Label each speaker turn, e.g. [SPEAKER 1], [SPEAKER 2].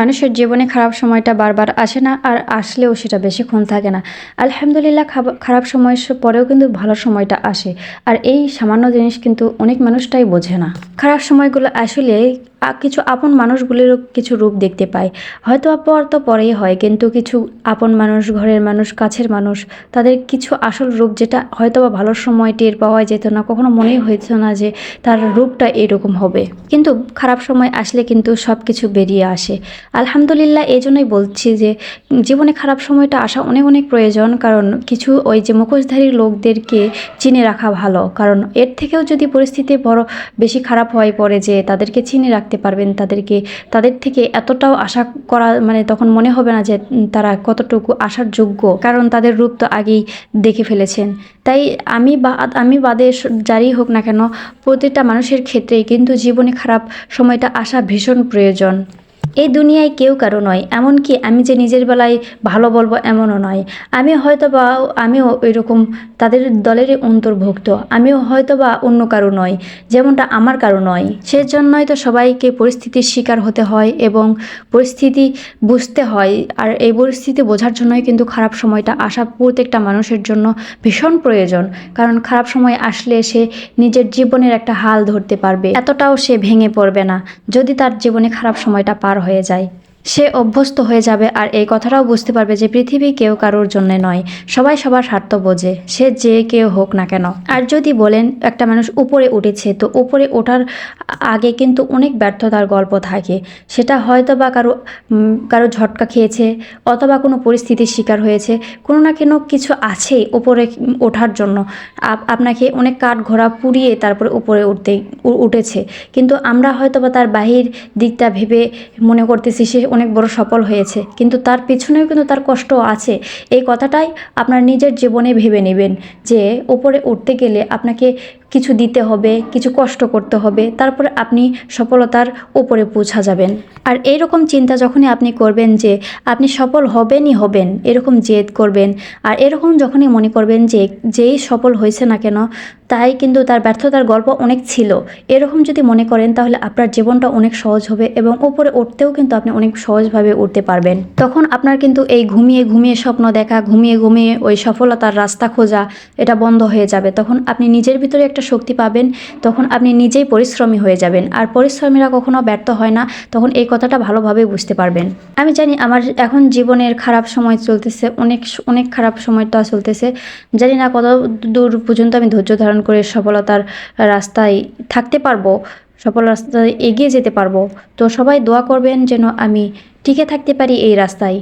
[SPEAKER 1] মানুষের জীবনে খারাপ সময়টা বারবার আসে না আর আসলেও সেটা বেশিক্ষণ থাকে না। আলহামদুলিল্লাহ খারাপ সময়ের পরেও কিন্তু ভালো সময়টা আসে। আর এই সামান্য জিনিস কিন্তু অনেক মানুষটাই বোঝে না। খারাপ সময়গুলো আসলে কিছু আপন মানুষগুলিরও কিছু রূপ দেখতে পাই হয়তো পর তো পরেই হয়, কিন্তু কিছু আপন মানুষ, ঘরের মানুষ, কাছের মানুষ, তাদের কিছু আসল রূপ যেটা হয়তো বা ভালো সময় টের পাওয়া যেত না, কখনো মনেই হয়েছে না যে তার রূপটা এরকম হবে। কিন্তু খারাপ সময় আসলে কিন্তু সব কিছু বেরিয়ে আসে। আলহামদুলিল্লাহ এই জন্যই বলছি যে জীবনে খারাপ সময়টা আসা অনেক অনেক প্রয়োজন, কারণ কিছু ওই যে মুখোশধারী লোকদেরকে চিনে রাখা ভালো। কারণ এর থেকেও যদি পরিস্থিতি বড় বেশি খারাপ হয়ে পড়ে যে তাদেরকে চিনে রাখতে পারবেন তাদেরকে, তাদের থেকে এতটাও আশা করা মানে তখন মনে হবে না যে তারা কতটুকু আসার যোগ্য, কারণ তাদের রূপ তো আগেই দেখে ফেলেছেন। তাই আমি বা, আমি বাদে যারই হোক না কেন, প্রতিটা মানুষের ক্ষেত্রেই কিন্তু জীবনে খারাপ সময়টা আসা ভীষণ প্রয়োজন। এই দুনিয়ায় কেউ কারও নয়, এমনকি আমি যে নিজের বেলায় ভালো বলব এমনও নয়। আমি হয়তো বা আমিও ওইরকম তাদের দলেরই অন্তর্ভুক্ত, আমিও হয়তো বা অন্য কারও নয়, যেমনটা আমার কারও নয়। সেজন্যই তো সবাইকে পরিস্থিতির শিকার হতে হয় এবং পরিস্থিতি বুঝতে হয়, আর এই পরিস্থিতি বোঝার জন্যই কিন্তু খারাপ সময়টা আসা প্রত্যেকটা মানুষের জন্য ভীষণ প্রয়োজন, কারণ খারাপ সময় আসলে সে নিজের জীবনের একটা হাল ধরতে পারবে। এতটাও সে ভেঙে পড়বে না। যদি তার জীবনে খারাপ সময়টা পার হয়ে যায়। সে অভ্যস্ত হয়ে যাবে আর এই কথাটাও বুঝতে পারবে যে পৃথিবী কেউ কারোর জন্য নয়। সবাই সবার স্বার্থ বোঝে, সে যে কেউ হোক না কেন। আর যদি বলেন, একটা মানুষ উপরে উঠেছে, তো উপরে ওঠার আগে কিন্তু অনেক ব্যর্থতার গল্প থাকে। সেটা হয়তো বা কারও কারও ঝটকা খেয়েছে, অথবা কোনো পরিস্থিতির শিকার হয়েছে। কোনো না কোনো কিছু আছেই উপরে ওঠার জন্য। আপ- আপনাকে অনেক কাঠ ঘোড়া পুড়িয়ে তারপরে উপরে উঠতে উঠেছে। কিন্তু আমরা হয়তো বা তার বাহির দিকটা ভেবে মনে করতেছি, সে অনেক বড় সফল হয়েছে। কিন্তু তার পিছনেও কিন্তু তার কষ্ট আছে। এই কথাটাই আপনার নিজের জীবনে ভেবে নেবেন যে ওপরে উঠতে গেলে আপনাকে কিছু দিতে হবে, কিছু কষ্ট করতে হবে, তারপরে আপনি সফলতার উপরে পৌঁছা যাবেন। আর এইরকম চিন্তা যখনই আপনি করবেন যে আপনি সফল হবেনই হবেন, এরকম জেদ করবেন, আর এরকম যখনই মনে করবেন যে যেই সফল হয়েছে না কেন, তাই কিন্তু তার ব্যর্থতার গল্প অনেক ছিল। এরকম যদি মনে করেন তাহলে আপনার জীবনটা অনেক সহজ হবে এবং উপরে উঠতেও কিন্তু আপনি অনেক সহজভাবে উঠতে পারবেন। তখন আপনার কিন্তু এই ঘুমিয়ে ঘুমিয়ে স্বপ্ন দেখা, ঘুমিয়ে ঘুমিয়ে ওই সফলতার রাস্তা খোঁজা, এটা বন্ধ হয়ে যাবে। তখন আপনি নিজের ভিতরে একটা শক্তি পাবেন, তখন আপনি নিজেই পরিশ্রমী হয়ে যাবেন। আর পরিশ্রমীরা কখনো ব্যর্থ হয় না, তখন এই কথাটা ভালোভাবে বুঝতে পারবেন। আমি জানি আমার এখন জীবনের খারাপ সময় চলতেছে, অনেক অনেক খারাপ সময়টা চলতেছে। জানি না কত দূর পর্যন্ত আমি ধৈর্য ধারণ করে সফলতার রাস্তায় থাকতে পারব, সফল রাস্তায় এগিয়ে যেতে পারব। তো সবাই দোয়া করবেন যেন আমি টিকে থাকতে পারি এই রাস্তায়।